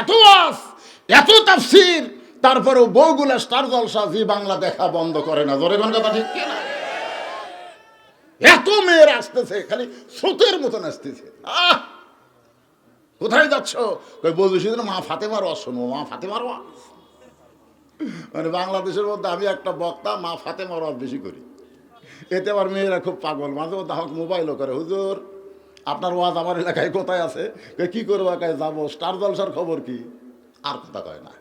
এত আস এত তাফসির। তারপরেও বউগুলা স্টার জলসা জি বাংলা দেখা বন্ধ করে না। জোরে কথা ঠিক কিনা এত মেয়ের আসতেছে, খালি স্রোতের মতন আসতেছে। আহ! কোথায় যাচ্ছ? কই, বলছি না মা ফাতেমার ওয়াজ শুনব মা ফাতেমার ওয়াজ মানে বাংলাদেশের মধ্যে আমি একটা বক্তা, মা ফাতেমার ওয়াজ বেশি করি। এতে আমার মেয়েরা খুব পাগল, মাঝে মধ্যে আমাকে মোবাইলও করে। হুজুর আপনার ওয়াজ আমার এলাকায় কোথায় আছে? কি করব? এলাকায় যাব। স্টার জলসার খবর কি? আর কথা কয় না।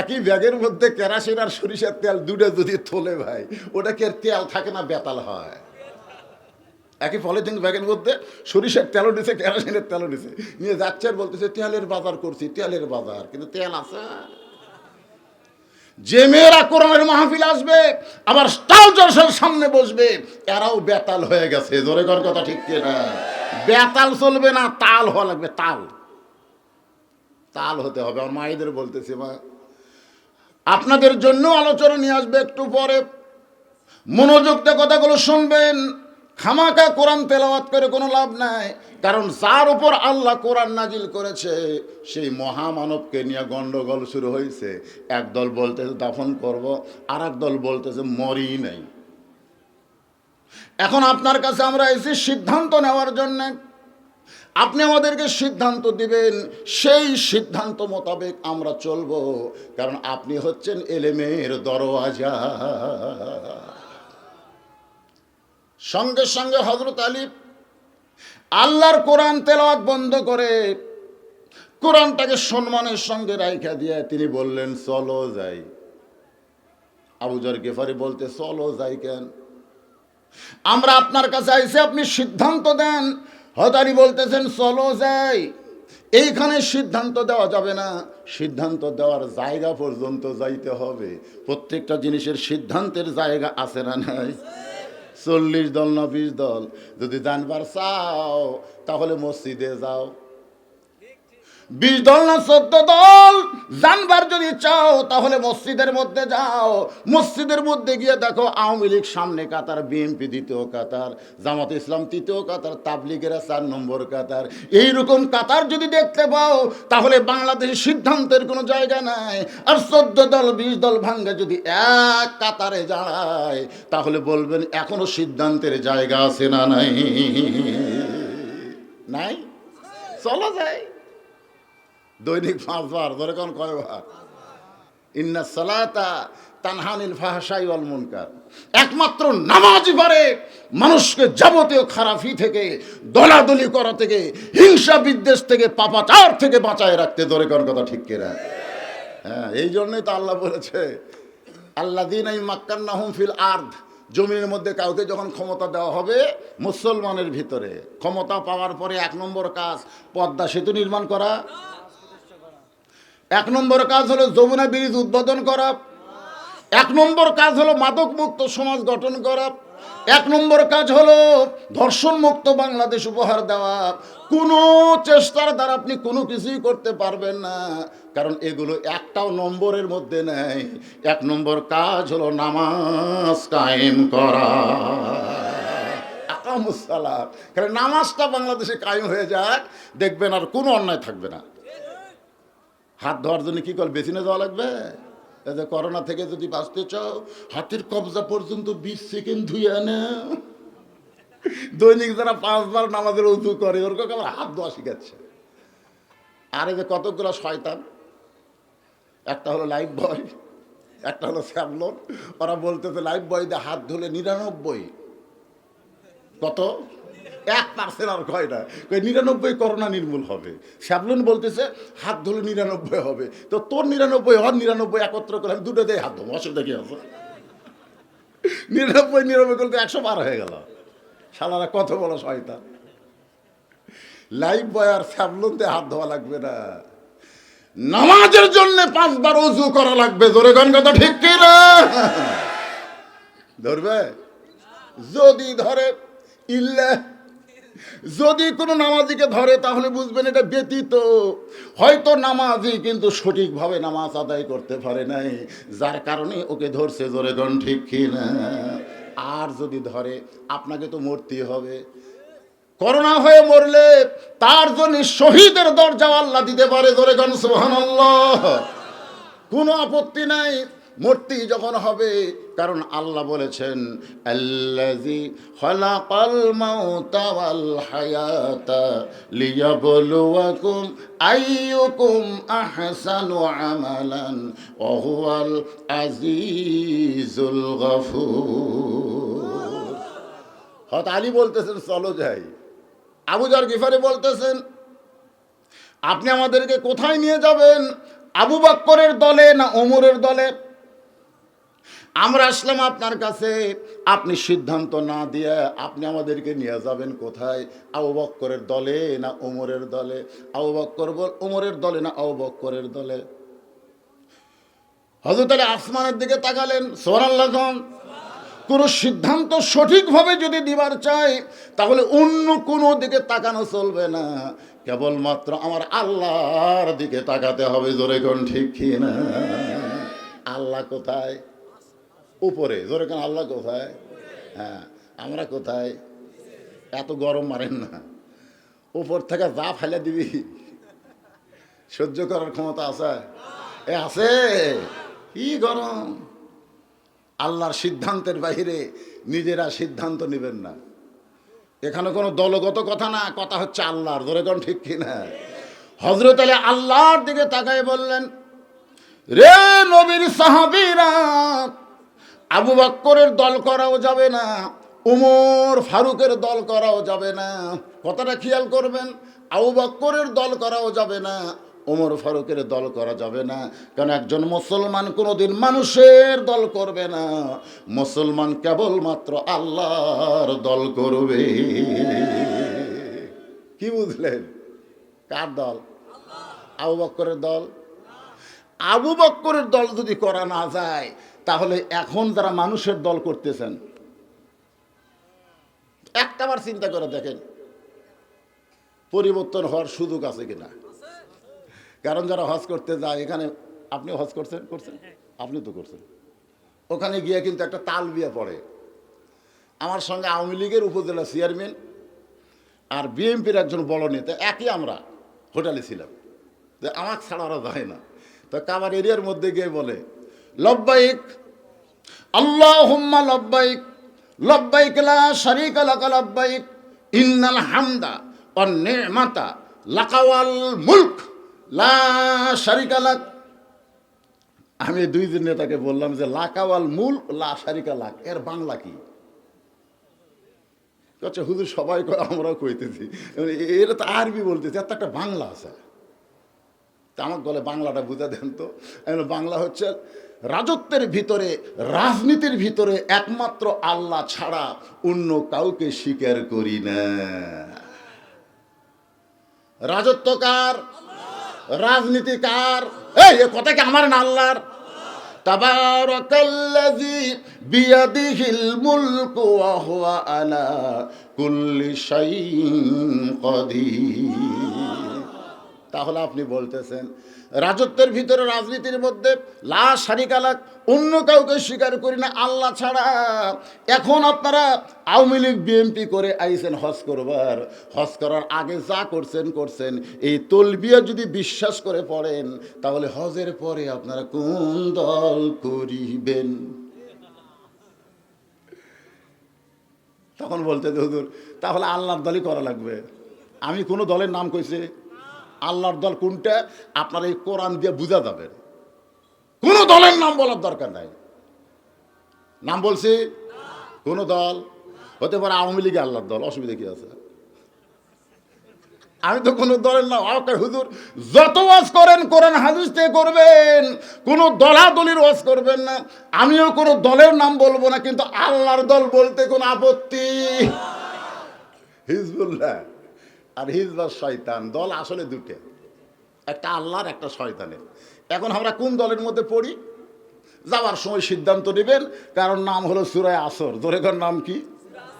একই ব্যাগের মধ্যে কেরাসিন আর সরিষার তেল দুটো যদি তোলে ভাই, ওটা কি আর তেল থাকে না, বেতাল হয়? একই পলিথিন ব্যাগের মধ্যে সরিষার তেলও নিছে, কেরাসিনের তেলও নিছে। নিয়ে যাচ্ছে আর বলতেছে, তেলের বাজার করছি, তেলের বাজার। কিন্তু তেল আছে। যে মেয়েরা কোরআনের মাহফিল আসবে, আবার স্টাল জলসার সামনে বসবে, এরাও বেতাল হয়ে গেছে। জোরে কর কথা ঠিক কিনা? বেতাল চলবে না, তাল হওয়া লাগবে, তাল। তাল হতে হবে। আমার মায়েদের বলতেছি, মা, আপনাদের জন্য আলোচনা নিয়ে আসবে একটু পরে। মনোযোগ কথাগুলো শুনবেন। খামাকা কোরআন তেলাওয়াত করে কোনো লাভ নাই। কারণ যার উপর আল্লাহ কোরআন নাজিল করেছে, সেই মহামানবকে নিয়ে গন্ডগোল শুরু হয়েছে। একদল বলতেছে, দাফন করব। আর দল বলতেছে, মরি নেই। এখন আপনার কাছে আমরা এসে সিদ্ধান্ত নেওয়ার জন্যে আপনি আমাদেরকে সিদ্ধান্ত দিবেন, সেই সিদ্ধান্ত মোতাবেক আমরা চলব। কারণ আপনি হচ্ছেন এলেমের দরওয়াজা। সঙ্গে সঙ্গে হজরত আলী আল্লাহর কোরআন তেলাওয়াত বন্ধ করে কোরআনটাকে সম্মানের সঙ্গে রাইখা দিয়ে তিনি বললেন, চলো যাই। আবুজর গেফারি বলতে, চলো যাই কেন? আমরা আপনার কাছে আইসে আপনি সিদ্ধান্ত দেন। হতারি বলতেছেন, চলো যাই। এইখানে সিদ্ধান্ত দেওয়া যাবে না। সিদ্ধান্ত দেওয়ার জায়গা পর্যন্ত যাইতে হবে। প্রত্যেকটা জিনিসের সিদ্ধান্তের জায়গা আছে না নাই? চল্লিশ দল না বিশ দল যদি জানবার চাও তাহলে মসজিদে যাও। বিশ দল না চোদ্দ দল? জানবার যদি চাও, তাহলে মসজিদের মধ্যে যাও। মসজিদের মধ্যে গিয়ে দেখো, আওয়ামী লীগ সামনে কাতার, বিএনপি দ্বিতীয় কাতার, জামাত ইসলাম তৃতীয় কাতার, তাবলিগেরা চার নম্বর কাতার। এইরকম কাতার যদি দেখতে পাও, তাহলে বাংলাদেশের সিদ্ধান্তের কোনো জায়গা নাই। আর চোদ্দ দল, বিশ দল ভাঙ্গে যদি এক কাতারে দাঁড়ায় তাহলে বলবেন, এখনও সিদ্ধান্তের জায়গা আছে না নাই? নাই? চলো যায়। দৈনিক পাঁচবার, ধরে কোন কয়বার? ইন্না সালাতা তানহানিল ফাহসাই ওয়াল মুনকার। একমাত্র নামাজই পারে মানুষকে যাবতীয় খারাপি থেকে, দলাদলি করা থেকে, হিংসা বিদ্বেষ থেকে, পাপাচার থেকে বাঁচায় রাখতে ধরে কোন কথা ঠিক কিনা? হ্যাঁ এই জন্যই তো আল্লাহ বলেছে আল্লাহ দিন এই মাক্কান্নাহুম ফিল আর্ধ জমির মধ্যে কাউকে যখন ক্ষমতা দেওয়া হবে মুসলমানের ভিতরে, ক্ষমতা পাওয়ার পরে এক নম্বর কাজ, পদ্মা সেতু নির্মাণ করা। এক নম্বর কাজ হলো যমুনা ব্রিজ উদ্বোধন করা। এক নম্বর কাজ হলো মাদক মুক্ত সমাজ গঠন করা। এক নম্বর কাজ হলো ধর্ষণ মুক্ত বাংলাদেশ উপহার দেওয়া। কোনো চেষ্টার দ্বারা আপনি কোনো কিছুই করতে পারবেন না, কারণ এগুলো একটাও নম্বরের মধ্যে নেই। এক নম্বর কাজ হলো নামাজ কায়েম করা। আকামুসালাম কারণ নামাজটা বাংলাদেশে কায়েম হয়ে যাক, দেখবেন আর কোনো অন্যায় থাকবে না। হাত ধোয়ার জন্য কি কর বেসিনে যাওয়া লাগবে? যে করোনা থেকে যদি বাঁচতে চাও, হাতের কবজা পর্যন্ত বিশ সেকেন্ড ধুয়ে আনে। দৈনিক যারা পাঁচবার নামাজের উঁচু করে ওরকম আবার হাত ধোয়া শিখাচ্ছে। আর এই যে কতগুলো শয়তান, একটা হলো লাইফ বয়, একটা হলো স্যাবলন ওরা বলতেছে, লাইফ বয় দিয়ে হাত ধুলে নিরানব্বই। কত? এক পার্সেন্ট আর কয় না। নিরানব্বই করোনা নির্মূল হবে। শ্যাবলন বলতেছে, হাত ধুলে নিরানব্বই হবে। তো তোর নিরানব্বই হর নিরানব্বই একত্র করে আমি দুটো দিয়ে হাত ধোবো অসুবিধা কি আছে? নিরানব্বই নিরানব্বই করতে একশো বার হয়ে গেল। শালারা কত বড় শয়তান। লাইফ বয় আর শ্যাবলন দিয়ে হাত ধোয়া লাগবে না। নামাজের জন্য পাঁচবার উজু করা লাগবে। জোরে গান কথা ঠিক কি না? ধরবে? যদি ধরে ইল্লা যদি কোনো নামাজিকে ধরে, তাহলে বুঝবেন এটা ব্যতীত। হয়তো নামাজি কিন্তু সঠিকভাবে নামাজ আদায় করতে পারে নাই। যার কারণে ওকে ধরছে জোরে গণ ঠিক কিনা? আর যদি ধরে, আপনাকে তো মরতেই হবে। করোনা হয়ে মরলে তার জন্য শহীদের দরজা আল্লাহ দিতে পারে ধরে গান সুবহানাল্লাহ। কোনো আপত্তি নাই। মূর্তি যখন হবে, কারণ আল্লাহ বলেছেন হত আলী বলতেছেন, চলো যাই। আবুজার গিফারে বলতেছেন, আপনি আমাদেরকে কোথায় নিয়ে যাবেন? আবু বাক্করের দলে না ওমরের দলে? আমরা আসলাম আপনার কাছে। আপনি সিদ্ধান্ত না দিয়ে আপনি আমাদেরকে নিয়ে যাবেন কোথায়? আবু বক্করের দলে না ওমরের দলে? আবু বক্কর ওমরের দলে না আবু বক্করের দলে? হজরত আলী আসমানের দিকে তাকালেন সোহানাল্লাহ কোনো। সিদ্ধান্ত সঠিকভাবে যদি দিবার চাই, তাহলে অন্য কোনো দিকে তাকানো চলবে না। কেবলমাত্র আমার আল্লাহর দিকে তাকাতে হবে, জোরে কোন ঠিক কি না আল্লাহ কোথায়? উপরে। জোরে কোন, আল্লাহ কোথায়? হ্যাঁ আমরা কোথায়? এত গরম মারেন না। উপর থেকে যা ফেলে দিবি, সহ্য করার ক্ষমতা আছে? এ আছে? কি গরম? আল্লাহর সিদ্ধান্তের বাইরে নিজেরা সিদ্ধান্ত নেবেন না। এখানে কোনো দলগত কথা না, কথা হচ্ছে আল্লাহর। ধরে কোন ঠিক কিনা? হজরত আলী আল্লাহর দিকে তাকায় বললেন, রে নবীর সাহাবীরা আবু বাক্করের দল করাও যাবে না, উমর ফারুকের দল করাও যাবে না। কথাটা খেয়াল করবেন, আবু বাক্করের দল করাও যাবে না ওমর ফারুকের দল করা যাবে না। কারণ একজন মুসলমান কোনোদিন মানুষের দল করবে না। মুসলমান কেবলমাত্র আল্লাহর দল করবে। কি বুঝলেন? কার দল? আবু বক্করের দল? আবু বক্করের দল যদি করা না যায়, তাহলে এখন যারা মানুষের দল করতেছেন, একটা একটাবার চিন্তা করে দেখেন, পরিবর্তন হওয়ার সুযোগ আছে কিনা। কারণ যারা হজ করতে যায়, এখানে আপনি হজ করছেন? করছেন? আপনি তো করছেন। ওখানে গিয়ে কিন্তু একটা তাল বিয়ে পড়ে। আমার সঙ্গে আওয়ামী লীগের উপজেলা চেয়ারম্যান আর বিএনপির একজন বড় নেতা, একই আমরা, হোটেলে ছিলাম। আমার ছাড়া ওরা যায় না। তো কাবার এরিয়ার মধ্যে গিয়ে বলে, লব্বাইক আল্লাহ হুম্মা লব্বাইক লব্বাইক লা শারিকা লাকা লব্বাইক, ইন্নাল হামদা ওয়ান নি'মাতা লাকাওয়াল মুলক, লা শারিকা লাক আমি দুই দিন নেতাকে বললাম যে, লাকাওয়াল মূল লা শারিকা লাক, এর বাংলা কি? আচ্ছা হুজুর, সবাই আমরাও কইতেছি। এর তো আরবি বলতেছি, এর তো একটা বাংলা আছে। তা আমাকে বলে বাংলাটা বুঝা দেন তো। বাংলা হচ্ছে রাজত্বের ভিতরে, রাজনীতির ভিতরে একমাত্র আল্লাহ ছাড়া অন্য কাউকে স্বীকার করি না। রাজত্বকার রাজনীতিকার রাজনীতি কার? এই কথা কি আমার না আল্লাহর? তাবারাকাল্লাযী আলা কুল্লি শাইইন তাহলে আপনি বলতেছেন, রাজত্বের ভিতরে রাজনীতির মধ্যে লাশ সারিকালাক অন্য কাউকে স্বীকার করি না, আল্লাহ ছাড়া। এখন আপনারা আওয়ামী লীগ, বিএনপি করে আইছেন হজ করবার। হজ করার আগে যা করছেন করছেন। এই তলবিয়া যদি বিশ্বাস করে পড়েন, তাহলে হজের পরে আপনারা কোন দল করিবেন? তখন বলতে হুজুর, তাহলে আল্লাহর দলই করা লাগবে। আমি কোনো দলের নাম কইছি? আল্লাহর দল কোনটা? আপনার এই কোরআন দিয়ে বুঝা যাবে। কোনো দলের নাম বলার দরকার নাই। নাম বলছি? কোনো দল। হতে পারে আওয়ামী লীগ আল্লাহর দল, অসুবিধা কি আছে? আমি তো কোনো দলের নাম আমাকে হুজুর, যত ওয়াজ করেন, কোরআন হাদিস থেকে করবেন। কোনো দলাদলির ওয়াজ করবেন না। আমিও কোনো দলের নাম বলব না, কিন্তু আল্লাহর দল বলতে কোনো আপত্তি। হিজবুল্লাহ। আর হিজবার শয়তান, দল আসলে দুটো। একটা আল্লাহর, একটা শয়তানের। এখন আমরা কোন দলের মধ্যে পড়ি? যাওয়ার সময় সিদ্ধান্ত নেবেন, কারণ নাম হলো সুরায় আসর। দোরেগর নাম কি?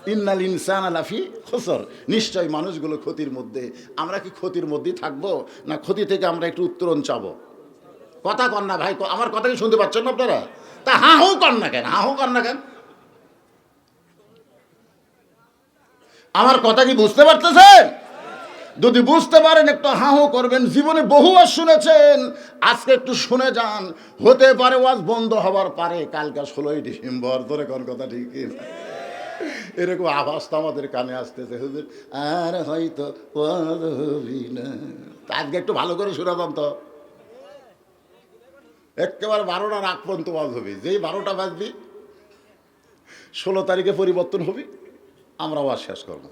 ইন্নাল ইনসান আলাফি খসর। নিশ্চয় মানুষগুলো ক্ষতির মধ্যে। আমরা কি ক্ষতির মধ্যেই থাকব? না ক্ষতি থেকে আমরা একটু উত্তরণ চাব? কথা কন না ভাই আমার কথা কি শুনতে পাচ্ছেন না আপনারা? তা হা হু কর না কেন? হা হু কর না কেন? আমার কথা কি বুঝতে পারতেছেন? যদি বুঝতে পারেন, একটু হাহু করবেন। জীবনে বহু বহুবার শুনেছেন, আজকে একটু শুনে যান। হতে পারে ওয়াজ বন্ধ হবার পারে, কালকে ষোলোই ডিসেম্বর। ধরে কোন কথা ঠিক এরকম আভাস তো আমাদের কানে আসতেছে। হুজুর, আর হয়তো ওয়াজ আজকে একটু ভালো করে শোনাবাম তো। একেবারে বারোটার আগ পর্যন্ত ওয়াজ হবি। যেই বারোটা বাজবি, ষোলো তারিখে পরিবর্তন হবি, আমরা ওয়াজ শেষ করব।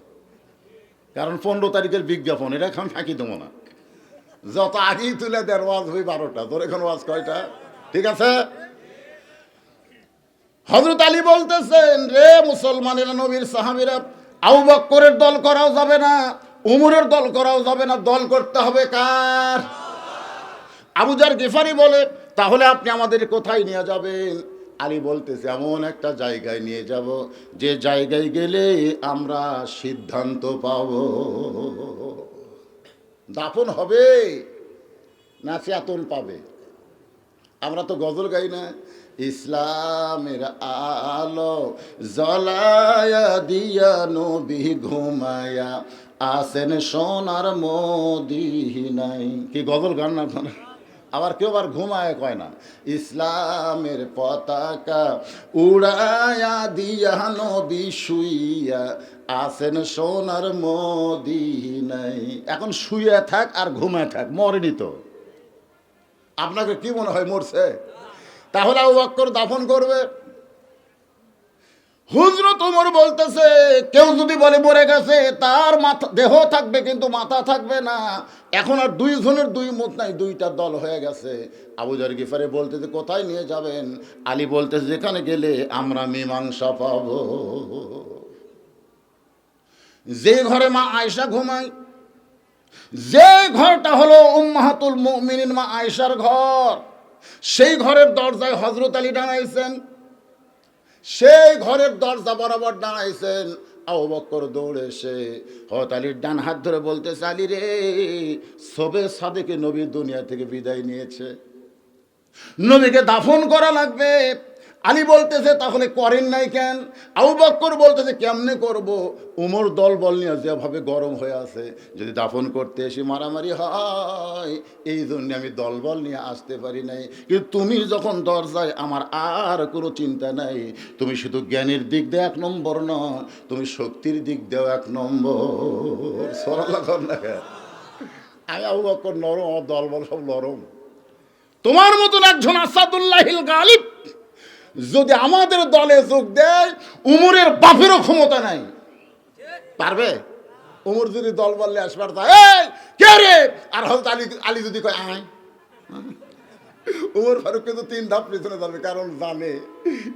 কারণ পনেরো তারিখের বিজ্ঞাপন, এটা এখন ফাঁকি দেবো না। যত আগেই তুলে দেন, ওয়াজ হই বারোটা, তোর এখন ওয়াজ কয়টা? ঠিক আছে? হজরত আলী বলতেছেন, রে মুসলমানেরা নবীর সাহাবিরা আবু বক্করের দল করাও যাবে না, উমরের দল করাও যাবে না, দল করতে হবে কার? আবুজার গেফারি বলে, তাহলে আপনি আমাদের কোথায় নিয়ে যাবেন? আলী বলতেছে, এমন একটা জায়গায় নিয়ে যাব, যে জায়গায় গেলে আমরা সিদ্ধান্ত পাব। দাফন হবে না চেতন পাবে। আমরা তো গজল গাই না। ইসলামের আলো জলায়া দিয়া নবী ঘুমায়া, আসেন সোনার মোদি নাই কি গজল গান না আপনারা? আবার কেউ আবার ঘুমায় কয় না। ইসলামের পতাকা উড়ায়া দিয়া নবী শুইয়া আসেন সোনার মোদি নাই এখন শুয়ে থাক আর ঘুমায় থাক, মরেনি তো। আপনাকে কি মনে হয় মরছে? তাহলে আবু বক্কর দাফন করবে। হুজরত উমর বলতেছে, কেউ যদি বলে মরে গেছে, তার মাথা, দেহ থাকবে কিন্তু মাথা থাকবে না। এখন আর দুই জনের দুই মত নাই, দুইটা দল হয়ে গেছে। আবুজার গিফারে বলতেছে, কোথায় নিয়ে যাবেন? আলী বলতেছে, যেখানে গেলে আমরা মীমাংসা পাবো। যে ঘরে মা আয়সা ঘুমায়, যে ঘরটা হলো উম্মাহাতুল মুমিনিন মা আয়েশার ঘর, সেই ঘরের দরজায় হজরত আলী দাঁড়াইছেন সেই ঘরের দরজা বরাবর দাঁড়াইছেন। আবু বক্কর দৌড়ে এসে হত আলীর ডান হাত ধরে বলতে আলী রে, সবে সাদেকে নবী দুনিয়া থেকে বিদায় নিয়েছে। নবীকে দাফন করা লাগবে। আলী বলতেছে তাহলে করেন নাই কেন? আবু বক্কর বলতেছে, কেমনে করব? উমর দল বল নিয়ে যেভাবে গরম হয়ে আছে, যদি দাফন করতে এসে মারামারি হয়, এই জন্য আমি দল বল নিয়ে আসতে পারি নাই। কিন্তু তুমি যখন দরজায়, আমার আর কোনো চিন্তা নাই। তুমি শুধু জ্ঞানের দিক দিয়ে এক নম্বর ন, তুমি শক্তির দিক দিয়েও এক নম্বর। সরলা কর না কেন? আমি আবু বক্কর নরম, আমার দল বল সব নরম। তোমার মতন একজন আসাদুল্লাহিল গালিব যদি আমাদের দলে যোগ দেয়, উমরের বাপেরও ক্ষমতা নাই। পারবে? উমর যদি দল বললে আসবার কে রে? আর হয়তো আলী আলী যদি কয়, আয়। উমর ফারুক কিন্তু তিন ধাপ পিছনে যাবে, কারণ জানে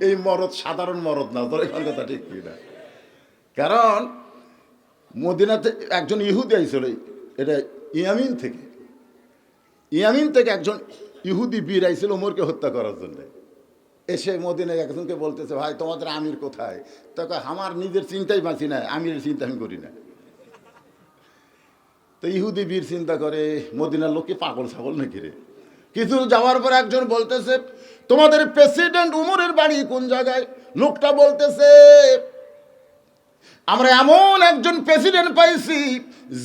এই মরদ সাধারণ মরদ না, তোর এখান কথা ঠিক না কারণ মদিনাতে একজন ইহুদি আইছিল, এটা ইয়ামিন থেকে। ইয়ামিন থেকে একজন ইহুদি বীর আইছিল ওমরকে হত্যা করার জন্য। এসে মদিনায় একজনকে বলতেছে, ভাই, তোমাদের আমির কোথায়? তখন আমার নিজের চিন্তাই বাঁচি না আমিরের চিন্তা আমি করি না তো ইহুদি বীর চিন্তা করে, মদিনার লোককে পাগল ছাগল নাকি রে? কিছু যাওয়ার পর একজন বলতেছে, তোমাদের প্রেসিডেন্ট উমরের বাড়ি কোন জায়গায়? লোকটা বলতেছে, আমরা এমন একজন প্রেসিডেন্ট পাইছি,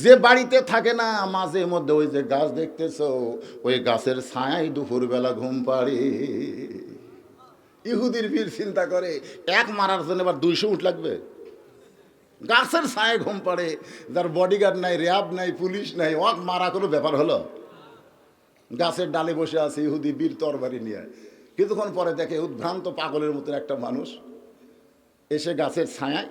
যে বাড়িতে থাকে না, মাঝে মধ্যে ওই যে গাছ দেখতেছো, ওই গাছের ছায়াই দুপুরবেলা ঘুম পাড়ে। ইহুদির বীর চিন্তা করে, এক মারার জন্য এবার দুইশো উঠ লাগবে। গাছের ছায় ঘুম পাড়ে, যার বডিগার্ড নাই, র্যাব নাই, পুলিশ নাই ওয়াক মারা কোনো ব্যাপার হলো? গাছের ডালে বসে আছে ইহুদি বীর তরবারি নিয়ে। কিছুক্ষণ পরে দেখে উদ্ভ্রান্ত পাগলের মতো একটা মানুষ এসে গাছের ছায়ায়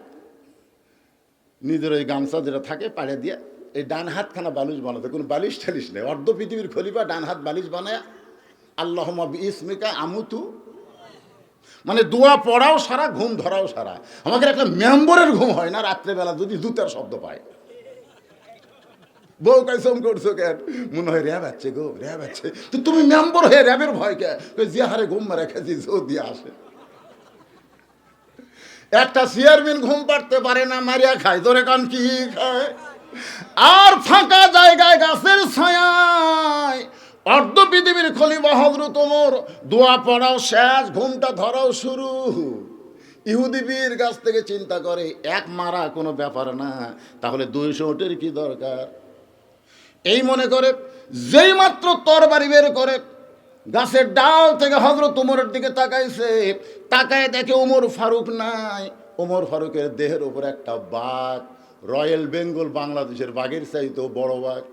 নিজের ওই গামছা যেটা থাকে পাড়ে দিয়ে, এই ডান হাতখানা বালিশ বানাতে। কোনো বালিশ টালিশ নেই। অর্ধ পৃথিবীর খলিফা ডান হাত বালিশ বানায় আল্লাহ ইসমিকা আমুতু মানে দোয়া পড়াও সারা, ঘুম ধরাও সারা। আমাদের একটা মেম্বরের ঘুম হয় না রাত্রেবেলা, যদি দুটার শব্দ পায়। বউ কাইসম করছ কেন? মনে হয় র্যাব আছে গো, র্যাব আছে। তো তুমি মেম্বর হয়ে র্যাবের ভয় কে? যে হারে ঘুম মারা খেয়েছি দিয়ে আসে। একটা চেয়ারম্যান ঘুম পাড়তে পারে না, মারিয়া খায় তোরে কান কি খায়? আর ফাঁকা জায়গায় গাছের ছায়ায় অর্ধ পৃথিবীর খলিফা হজরত ওমর, দোয়া পড়াও শেষ, ঘুমটা ধরাও শুরু। ইহুদি বীর গাছ থেকে চিন্তা করে, এক মারা কোনো ব্যাপার না, তাহলে দুইশো ওটের কি দরকার? এই মনে করে, যেই মাত্র তরবারি বের করে, গাছের ডাল থেকে হজরত উমরের দিকে তাকাইছে, তাকায় দেখে উমর ফারুক নাই। ওমর ফারুকের দেহের উপর একটা বাঘ, রয়্যাল বেঙ্গল বাংলাদেশের বাঘের চাইতেও বড় বাঘ।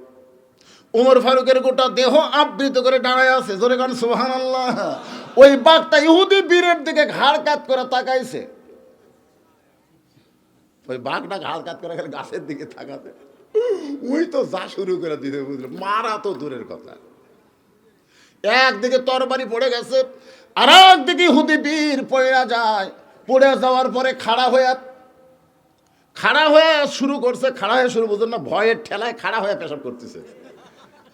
উমর ফারুকের গোটা দেহ আবৃত করে দাঁড়ায় আছে। জোরে গান সুহান আল্লাহ ওই বাঘটা ইহুদি বীরের দিকে ঘাড় কাত করে তাকাইছে। ওই বাঘটা ঘাড় কাত করে গাছের দিকে তাকাতে। ওই তো যা শুরু করে দিতে বুঝলো? মারা তো দূরের কথা। একদিকে তরবারি পড়ে গেছে আর একদিকে হুদি বীর পড়ে যায়। পড়ে যাওয়ার পরে খাড়া হয়ে খাড়া হয়ে শুরু করছে, খাড়া হয়ে শুরু বুঝুন না? ভয়ের ঠেলায় খাড়া হয়ে পেশাব করতেছে।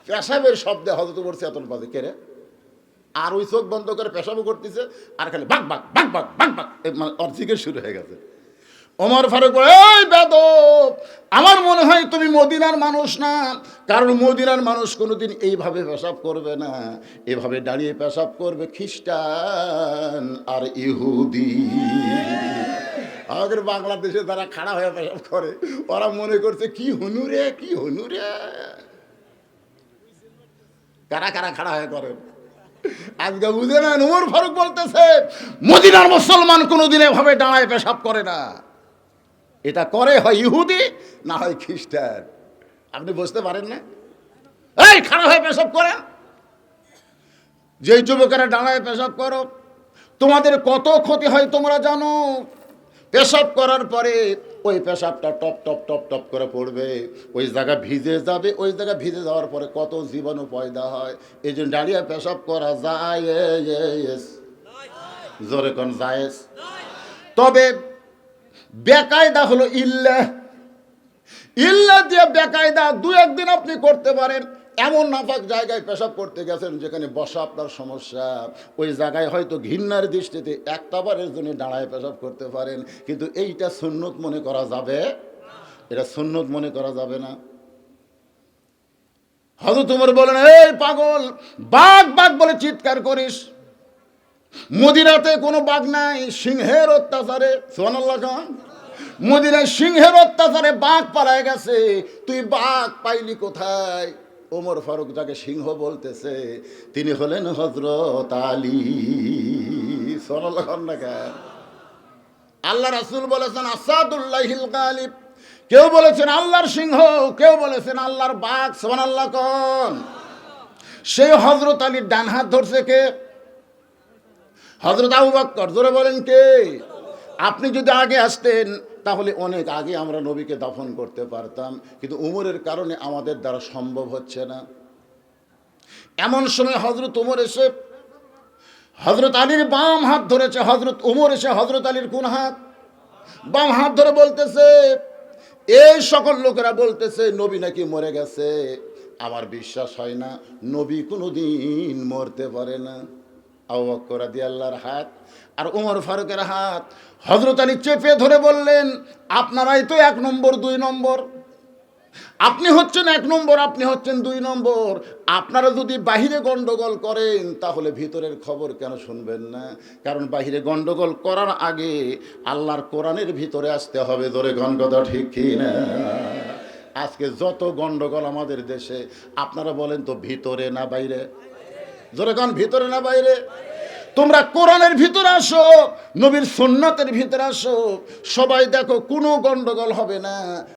পেশাবের শব্দে হজরত করছে এত বাজে কেড়ে আর ওই চোখ বন্ধ করে পেশাবও করতেছে, আর খালি বাক বাক বাক বাক বাক বাক মানে অর্থিকের শুরু হয়ে গেছে। ওমর ফারুক এই বেদ আমার মনে হয় তুমি মদিনার মানুষ না, কারণ মদিনার মানুষ কোনোদিন এইভাবে পেশাব করবে না, এভাবে দাঁড়িয়ে পেশাব করবে খ্রিস্টান আর ইহুদি। আমাদের বাংলাদেশে তারা খাড়া হয়ে পেশাব করে, ওরা মনে করছে, কি হনুরে কি হনুরে। কারা কারা খাড়া হয়ে করে? আজকে বুঝে না উমর ফারুক বলতেছে, মদিনার মুসলমান কোনোদিন এভাবে দাঁড়ায় পেশাব করে না। এটা করে হয় ইহুদি, না হয় খ্রিস্টান। আপনি বুঝতে পারেন না? এই, খাড়া হয়ে পেশাব করেন যেই যুবকেরা দাঁড়ায় পেশাব করো, তোমাদের কত ক্ষতি হয় তোমরা জানো। পেশাব করার পরে ওই পেশাবটা টপ টপ টপ টপ করে পড়বে। ওই জায়গা ভিজে যাবে, ওই জায়গা ভিজে যাওয়ার পরে কত জীবাণু পয়দা হয়। এই জন্য দাঁড়িয়ে পেশাব করা যায় জোরে কোন জায়েজ তবে বেকায়দা হলো ইল্লা। ইল্লা দিয়ে বেকায়দা দু একদিন আপনি করতে পারেন। এমন নাফাক জায়গায় পেশাব করতে গেছেন যেখানে বসা আপনার সমস্যা। ওই জায়গায় হয়তো ঘৃণার দৃষ্টিতে একটা বারের জন্য দাঁড়ায় পেশাব করতে পারেন, কিন্তু এইটা সুন্নত মনে করা যাবে? এটা সুন্নত মনে করা যাবে না। হয়তো তোমার বলেন, এই পাগল, বাঘ বাঘ বলে চিৎকার করিস। মদিরাতে কোনো বাঘ নাই, সিংহের অত্যাচারে। সোনাল্লাহ খান মদিনায় সিংহের অত্যাচারে বাঘ পালায় গেছে। তুই বাঘ পাইলি কোথায়? ওমর ফারুক যাকে সিংহ বলতেছে, তিনি হলেন হজরত আলী। কেন? আল্লাহ রাসুল বলেছেন, আসাদুল্লাহিল গালিব। কেউ বলেছেন আল্লাহর সিংহ, কেউ বলেছেন আল্লাহর বাঘ সোমান আল্লাহ কন সেই হজরত আলীর ডান হাত ধরছে কে? হজরত আবু বক্কর জোরে বলেন কে? আপনি যদি আগে আসতেন তাহলে অনেক আগে আমরা নবীকে দাফন করতে পারতাম, কিন্তু উমরের কারণে আমাদের দ্বারা সম্ভব হচ্ছে না। এমন সময় হজরত উমর এসে হজরত আলীর বাম হাত ধরেছে হজরত উমর এসে হজরত আলীর কোন হাত? বাম হাত ধরে বলতেছে, এই সকল লোকেরা বলতেছে, নবী নাকি মরে গেছে। আমার বিশ্বাস হয় না, নবী কোনো দিন মরতে পারে না। আউ্করা দিয়ে আল্লাহর হাত আর উমর ফারুকের হাত। হজরত আলী চেপে ধরে বললেন, আপনারাই তো এক নম্বর, দুই নম্বর। আপনি হচ্ছেন এক নম্বর, আপনি হচ্ছেন দুই নম্বর। আপনারা যদি বাহিরে গন্ডগোল করেন, তাহলে ভিতরের খবর কেন শুনবেন না? কারণ বাহিরে গন্ডগোল করার আগে আল্লাহর কোরআনের ভিতরে আসতে হবে। ধরে গণগদা ঠিক কি না? আজকে যত গন্ডগোল আমাদের দেশে, আপনারা বলেন তো ভিতরে না বাইরে? জোরে গান ভিতরে না বাইরে? তোমরা কোরআনের ভিতরে আসো নবীর সন্ন্যতের ভিতরে আসো। সবাই দেখো কোনো গন্ডগোল হবে না।